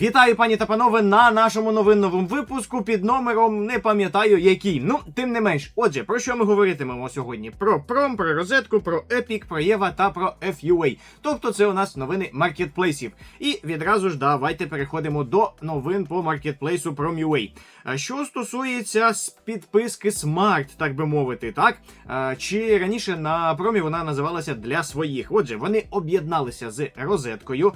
Вітаю, пані та панове, на нашому новинному випуску під номером не пам'ятаю який. Ну, тим не менш. Отже, про що ми говоритимемо сьогодні? Про пром, про розетку, про Epic, про Єва та про FUA. Тобто це у нас новини маркетплейсів. І відразу ж давайте переходимо до новин по маркетплейсу Prom.ua. Що стосується підписки Smart, так би мовити, так? Чи раніше на промі вона називалася для своїх? Отже, вони об'єдналися з розеткою.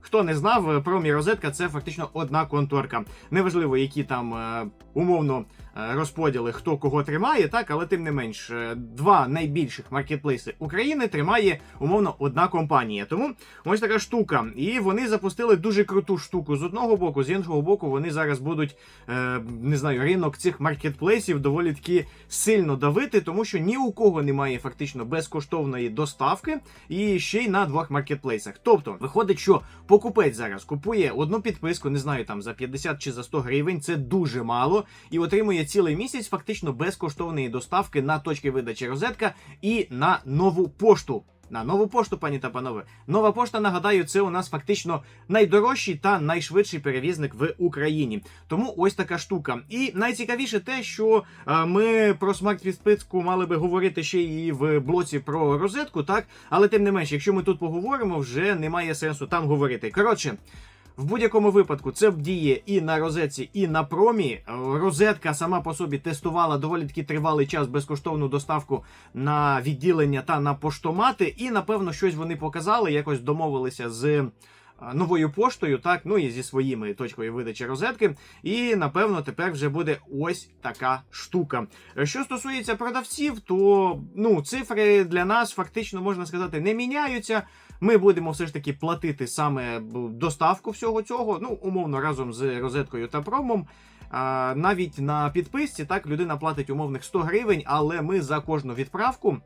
Хто не знав, промі розетка це фактично одна конторка. Неважливо, які там е, умовно розподіли, хто кого тримає, так, але тим не менш, е, два найбільших маркетплейси України тримає умовно одна компанія. Тому ось така штука. І вони запустили дуже круту штуку з одного боку, з іншого боку, вони зараз будуть е, не знаю, ринок цих маркетплейсів доволі таки сильно давити, тому що ні у кого немає фактично безкоштовної доставки і ще й на двох маркетплейсах. Тобто, виходить, що покупець зараз купує одну підписку, не знаю, там за 50 чи за 100 гривень, це дуже мало, і отримує цілий місяць фактично безкоштовної доставки на точки видачі розетка і на нову пошту. На нову пошту, пані та панове. Нова пошта, нагадаю, це у нас фактично найдорожчий та найшвидший перевізник в Україні. Тому ось така штука. І найцікавіше те, що е, ми про смарт-підписку мали би говорити ще і в блоці про розетку, так? Але тим не менше, якщо ми тут поговоримо, вже немає сенсу там говорити. Коротше. В будь-якому випадку це діє і на розетці, і на промі. Розетка сама по собі тестувала доволі таки тривалий час безкоштовну доставку на відділення та на поштомати. І напевно щось вони показали, якось домовилися з. е, Новою поштою, так, ну і зі своїми точкою видачі розетки. І напевно тепер вже буде ось така штука. Що стосується продавців, то ну цифри для нас фактично можна сказати не міняються. Ми будемо все ж таки платити саме доставку всього цього, ну умовно разом з розеткою та промом. А, навіть на підписці так людина платить умовних 100 гривень, але ми за кожну відправку.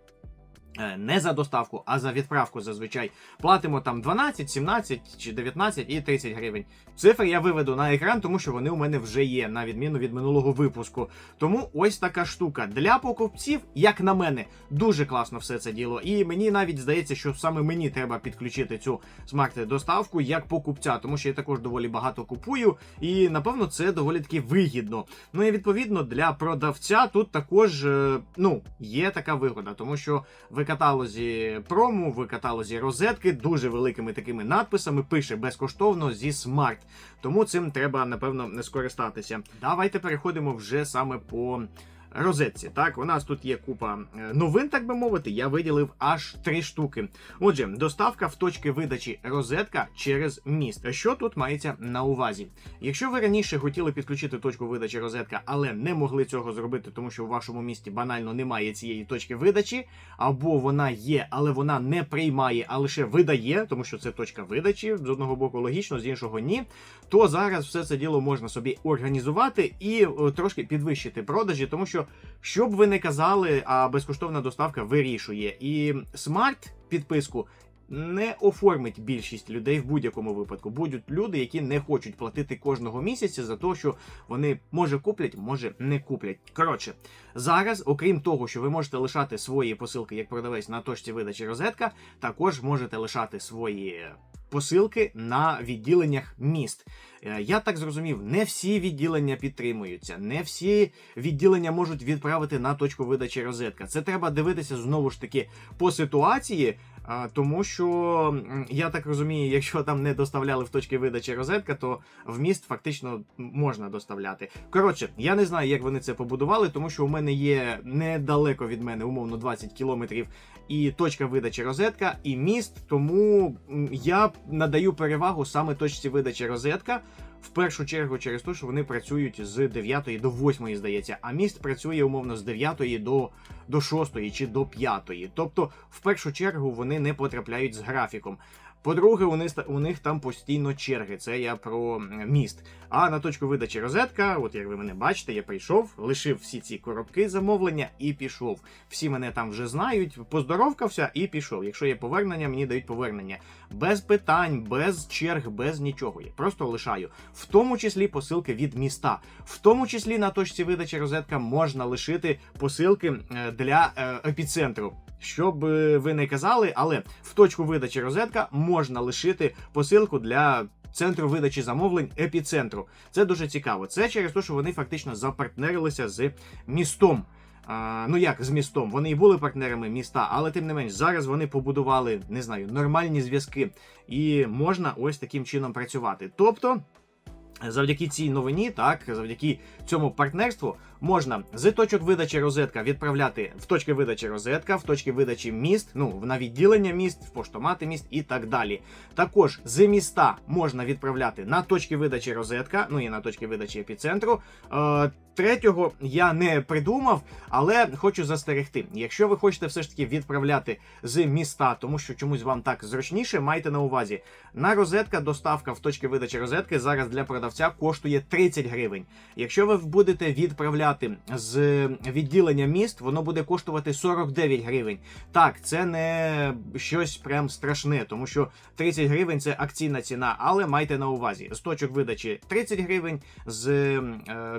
Е, Не за доставку, а за відправку зазвичай платимо там 12, 17 чи 19 і 30 гривень. Цифри я виведу на екран, тому що вони у мене вже є, на відміну від минулого випуску. Тому ось така штука. Для покупців, як на мене, дуже класно все це діло. І мені навіть здається, що саме мені треба підключити цю смарт-доставку як покупця, тому що я також доволі багато купую, і напевно це доволі таки вигідно. Ну і відповідно для продавця тут також е, ну, є така вигода, тому що в каталозі прому, в каталозі розетки дуже великими такими надписами пише безкоштовно зі смарт. Тому цим треба напевно не скористатися. Давайте переходимо вже саме по. Розетці, так, у нас тут є купа е, новин, так би мовити. Я виділив аж три штуки. Отже, доставка в точки видачі розетка через міст. Що тут мається на увазі? Якщо ви раніше хотіли підключити точку видачі розетка, але не могли цього зробити, тому що в вашому місті банально немає цієї точки видачі, або вона є, але вона не приймає, а лише видає, тому що це точка видачі з одного боку логічно, з іншого ні. То зараз все це діло можна собі організувати і трошки підвищити продажі, тому що що б ви не казали, а безкоштовна доставка вирішує. І смарт підписку не оформить більшість людей в будь-якому випадку. Будуть люди, які не хочуть платити кожного місяця за те, що вони може куплять, може не куплять. Коротше, зараз, окрім того, що ви можете лишати свої посилки як продавець на точці видачі розетка, також можете лишати свої. Посилки на відділеннях міст. Е, Я так зрозумів, не всі відділення підтримуються, не всі відділення можуть відправити на точку видачі розетка. Це треба дивитися знову ж таки по ситуації, тому що я так розумію, якщо там не доставляли в точки видачі розетка, то в міст фактично можна доставляти. Коротше, я не знаю, як вони це побудували, тому що у мене є недалеко від мене, умовно 20 кілометрів, і точка видачі розетка, і міст. Тому я надаю перевагу саме точці видачі розетка. В першу чергу через те, що вони працюють з 9 до 8, здається, а міст працює умовно з 9 до, до 6 чи до 5. Тобто, в першу чергу вони не потрапляють з графіком. По-друге, у них, у них там постійно черги. Це я про міст. А на точку видачі розетка, от як ви мене бачите, я прийшов, лишив всі ці коробки замовлення і пішов. Всі мене там вже знають, поздоровкався і пішов. Якщо є повернення, мені дають повернення. Без питань, без черг, без нічого. Я просто лишаю. В тому числі посилки від міста. В тому числі на точці видачі розетка можна лишити посилки е, для е, епіцентру. Що б е, ви не казали, але в точку видачі розетка можна лишити посилку для центру видачі замовлень епіцентру. Це дуже цікаво. Це через те, що вони фактично запартнерилися з містом. А, ну як з містом? Вони і були партнерами міста, але тим не менш, зараз вони побудували, не знаю, нормальні зв'язки, і можна ось таким чином працювати. Тобто. Завдяки цій новині, так, завдяки цьому партнерству, можна з точок видачі розетка відправляти в точки видачі розетка, в точки видачі міст, ну на відділення міст, в поштомати міст і так далі. Також з міста можна відправляти на точки видачі розетка, ну і на точки видачі епіцентру. Е, Третього я не придумав, але хочу застерегти. Якщо ви хочете все ж таки відправляти з міста, тому що чомусь вам так зручніше, майте на увазі. На розетка доставка в точки видачі розетки зараз для продавця коштує 30 гривень. Якщо ви будете відправляти з відділення міст, воно буде коштувати 49 гривень. Так, це не щось прям страшне, тому що 30 гривень це акційна ціна, але майте на увазі з точок видачі 30 гривень, з е,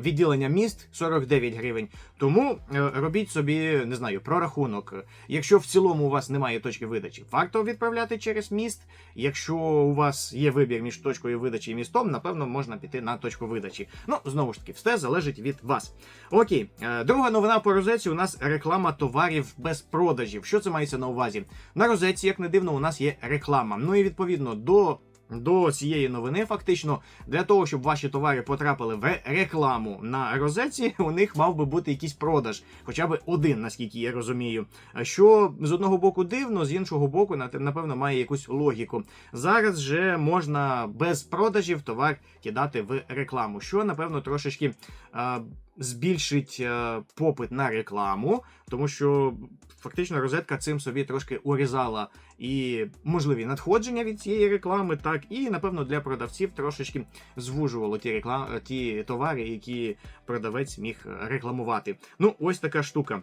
відділення міст 49 гривень. Тому е, робіть собі, не знаю, прорахунок. Якщо в цілому у вас немає точки видачі, варто відправляти через міст. Якщо у вас є вибір між точкою видачі і містом, напевно, можна піти на точку видачі. Ну, знову ж таки, все залежить від вас. Окей, е, друга новина по розетці у нас реклама товарів без продажів. Що це мається на увазі? На розетці, як не дивно, у нас є реклама. Ну і відповідно до. До цієї новини, фактично, для того, щоб ваші товари потрапили в рекламу на розетці, у них мав би бути якийсь продаж, хоча б один, наскільки я розумію. Що з одного боку дивно, з іншого боку, на- напевно, має якусь логіку. Зараз же можна без продажів товар кидати в рекламу, що напевно трошечки е, збільшить е, попит на рекламу, тому що фактично розетка цим собі трошки урізала і можливі надходження від цієї реклами, так і напевно для продавців трошечки звужувало ті реклам... ті товари, які продавець міг рекламувати. Ну, ось така штука.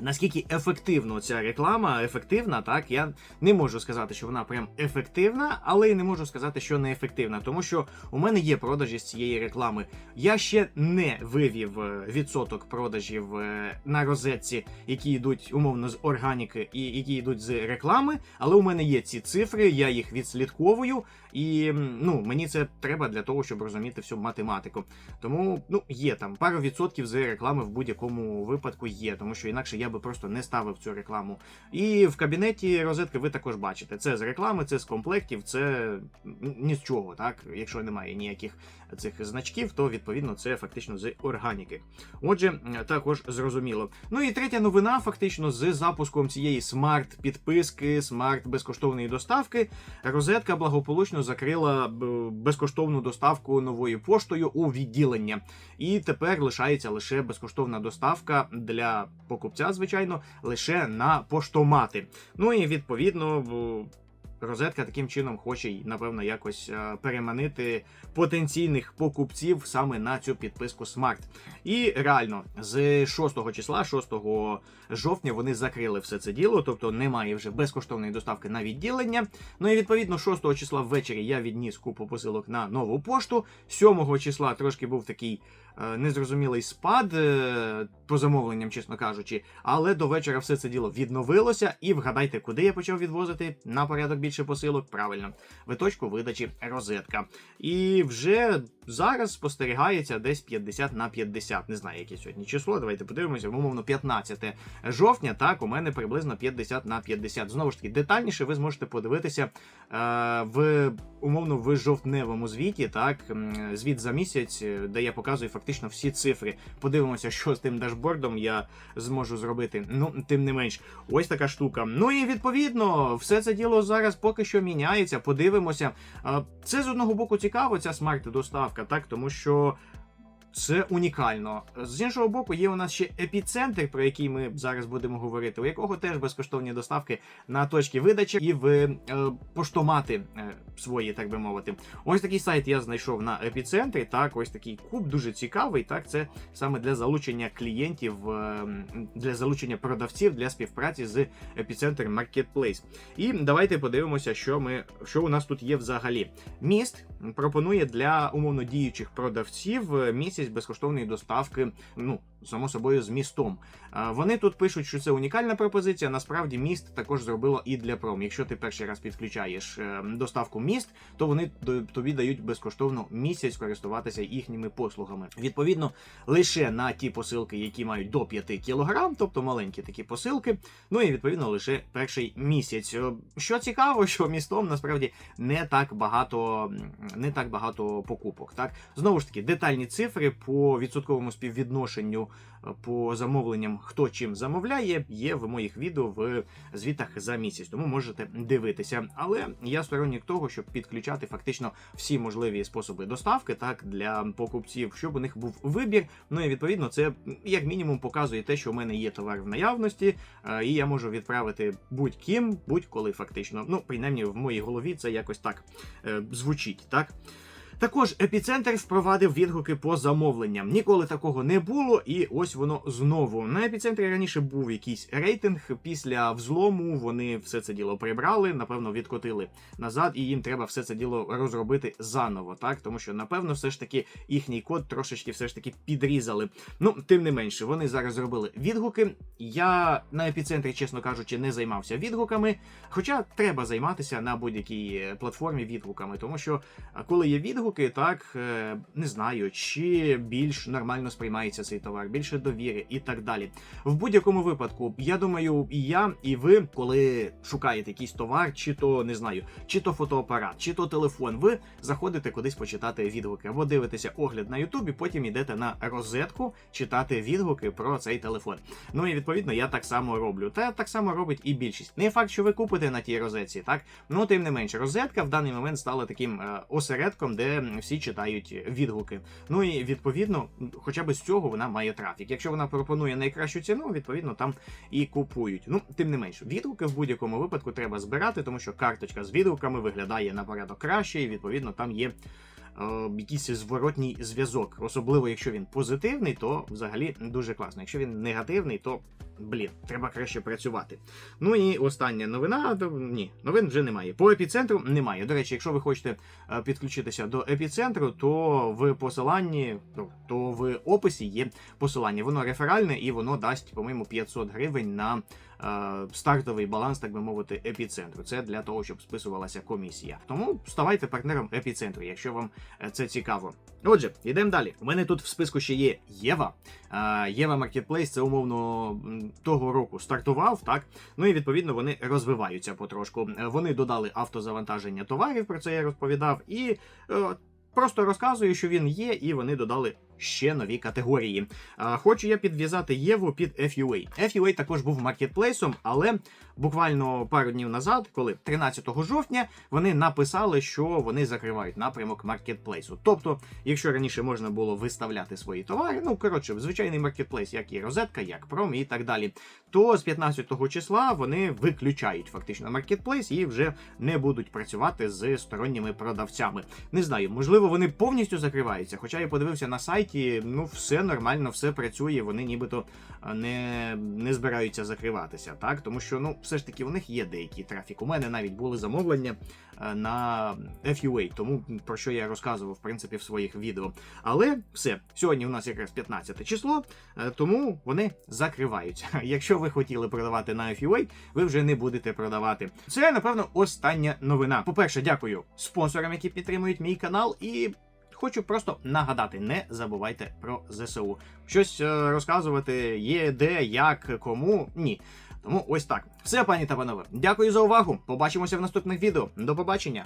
Наскільки ефективно ця реклама, ефективна, так я не можу сказати, що вона прям ефективна, але й не можу сказати, що не ефективна, тому що у мене є продажі з цієї реклами. Я ще не вивів е, відсоток продажів е, на розетці, які йдуть умовно з органіки і які йдуть з реклами. Але у мене є ці цифри, я їх відслідковую, і ну мені це треба для того, щоб розуміти всю математику. Тому ну є там пару відсотків з реклами в будь-якому випадку є, тому що інакше я би просто не ставив цю рекламу. І в кабінеті розетки ви також бачите. Це з реклами, це з комплектів, це ні з чого, так? Якщо немає ніяких цих значків, то відповідно це фактично з органіки. Отже, також зрозуміло. Ну і третя новина, фактично, з запуском цієї смарт-підписки, смарт-безкоштовної доставки, розетка благополучно закрила безкоштовну доставку новою поштою у відділення. І тепер лишається лише безкоштовна доставка для покупця, звичайно, лише на поштомати. Ну і відповідно. Розетка таким чином хоче напевно якось е, переманити потенційних покупців саме на цю підписку Smart. І реально, з 6 числа, 6 жовтня, вони закрили все це діло, тобто немає вже безкоштовної доставки на відділення. Ну і відповідно 6 числа ввечері я відніс купу посилок на нову пошту. 7 числа трошки був такий незрозумілий спад е, по замовленням, чесно кажучи. Але до вечора все це діло відновилося. І вгадайте, куди я почав відвозити на порядок більше посилок. Правильно, в точку видачі розетка. І вже зараз спостерігається десь 50 на 50. Не знаю, яке сьогодні число. Давайте подивимося, умовно 15 жовтня. Так, у мене приблизно 50 на 50. Знову ж таки, детальніше ви зможете подивитися е, в умовно в жовтневому звіті, так звіт за місяць, е, де я показую фактично всі цифри. Подивимося, що з тим дашбордом я зможу зробити. Ну, тим не менш, ось така штука. Ну і відповідно, все це діло зараз поки що міняється. Подивимося. Це з одного боку цікаво, ця смарт-доставка, так, тому що. Це унікально. З іншого боку, є у нас ще епіцентр, про який ми зараз будемо говорити, у якого теж безкоштовні доставки на точки видачі і в е, поштомати е, свої, так би мовити. Ось такий сайт я знайшов на епіцентрі. Так, ось такий куб дуже цікавий. Так, це саме для залучення клієнтів, е, для залучення продавців для співпраці з епіцентр Marketplace. І давайте подивимося, що ми що у нас тут є взагалі. Міст пропонує для умовно діючих продавців е, місяць місяць безкоштовної доставки. Ну само собою з містом. Вони тут пишуть, що це унікальна пропозиція. Насправді міст також зробило і для пром. Якщо ти перший раз підключаєш е, доставку міст, то вони тобі дають безкоштовно місяць користуватися їхніми послугами. Відповідно, лише на ті посилки, які мають до 5 кг, тобто маленькі такі посилки. Ну і відповідно лише перший місяць. Е, Що цікаво, що містом насправді не так багато, не так багато покупок. Так знову ж таки, детальні цифри по відсотковому співвідношенню е, по замовленням, хто чим замовляє, є в моїх відео в звітах за місяць, тому можете дивитися. Але я сторонник того, щоб підключати фактично всі можливі способи доставки, так для покупців, щоб у них був вибір. Ну і відповідно, це як мінімум показує те, що в мене є товар в наявності, е, і я можу відправити будь-ким, будь-коли фактично. Ну, принаймні в моїй голові це якось так е, звучить, так. Також епіцентр впровадив відгуки по замовленням. Ніколи такого не було, і ось воно знову. На епіцентрі раніше був якийсь рейтинг. Після взлому вони все це діло прибрали, напевно, відкотили назад, і їм треба все це діло розробити заново, так тому що напевно, все ж таки їхній код трошечки все ж таки підрізали. Ну, тим не менше, вони зараз зробили відгуки. Я на епіцентрі, чесно кажучи, не займався відгуками. Хоча треба займатися на будь-якій е, платформі відгуками, тому що коли є відгуки, так е, не знаю, чи більш нормально сприймається цей товар, більше довіри і так далі. В будь-якому випадку, я думаю, і я, і ви, коли шукаєте якийсь товар, чи то не знаю, чи то фотоапарат, чи то телефон, ви заходите кудись почитати відгуки або дивитеся огляд на Ютубі, потім йдете на розетку читати відгуки про цей телефон. Ну і відповідно я так само роблю. Та так само робить і більшість. Не факт, що ви купите на тій розетці, так ну тим не менше, розетка в даний момент стала таким е, осередком, де всі читають відгуки. Ну і відповідно, хоча б з цього вона має трафік. Якщо вона пропонує найкращу ціну, відповідно там і купують. Ну тим не менш, відгуки в будь-якому випадку треба збирати, тому що карточка з відгуками виглядає набагато краще, і відповідно там є. Е, Якийсь зворотній зв'язок, особливо якщо він позитивний, то взагалі дуже класно. Якщо він негативний, то блін, треба краще працювати. Ну і остання новина. Ні, новин вже немає. По епіцентру немає. До речі, якщо ви хочете е, підключитися до епіцентру, то в посиланні, то- то в описі є посилання. Воно реферальне і воно дасть, по-моєму, 500 гривень на стартовий баланс, так би мовити, епіцентру. Це для того, щоб списувалася комісія. Тому ставайте партнером епіцентру, якщо вам е, це цікаво. Отже, йдемо далі. У мене тут в списку ще є Єва. Е, Єва Marketplace це умовно того року стартував, так. Ну і відповідно вони розвиваються потрошку. Е, Вони додали автозавантаження товарів, про це я розповідав, і е, просто розказую, що він є, і вони додали. Ще нові категорії. Хочу я підв'язати Єву під FUA. FUA також був маркетплейсом, але буквально пару днів назад, коли 13 жовтня, вони написали, що вони закривають напрямок маркетплейсу. Тобто, якщо раніше можна було виставляти свої товари, ну коротше, звичайний маркетплейс, як і розетка, як пром і так далі, то з 15 числа вони виключають фактично маркетплейс і вже не будуть працювати з сторонніми продавцями. Не знаю, можливо, вони повністю закриваються. Хоча я подивився на сайті, ну все нормально, все працює. Вони нібито не, не збираються закриватися, так тому що ну все ж таки у них є деякий трафік. У мене навіть були замовлення на FUA, тому про що я розказував в принципі в своїх відео. Але все, сьогодні у нас якраз 15 число, е, тому вони закриваються. Якщо ви хотіли продавати на FUA, ви вже не будете продавати. Це напевно остання новина. По-перше, дякую спонсорам, які підтримують мій канал, і хочу просто нагадати: не забувайте про ЗСУ. Щось е, розказувати є де, як, кому. Ні. Тому ось так. Все, пані та панове. Дякую за увагу. Побачимося в наступних відео. До побачення.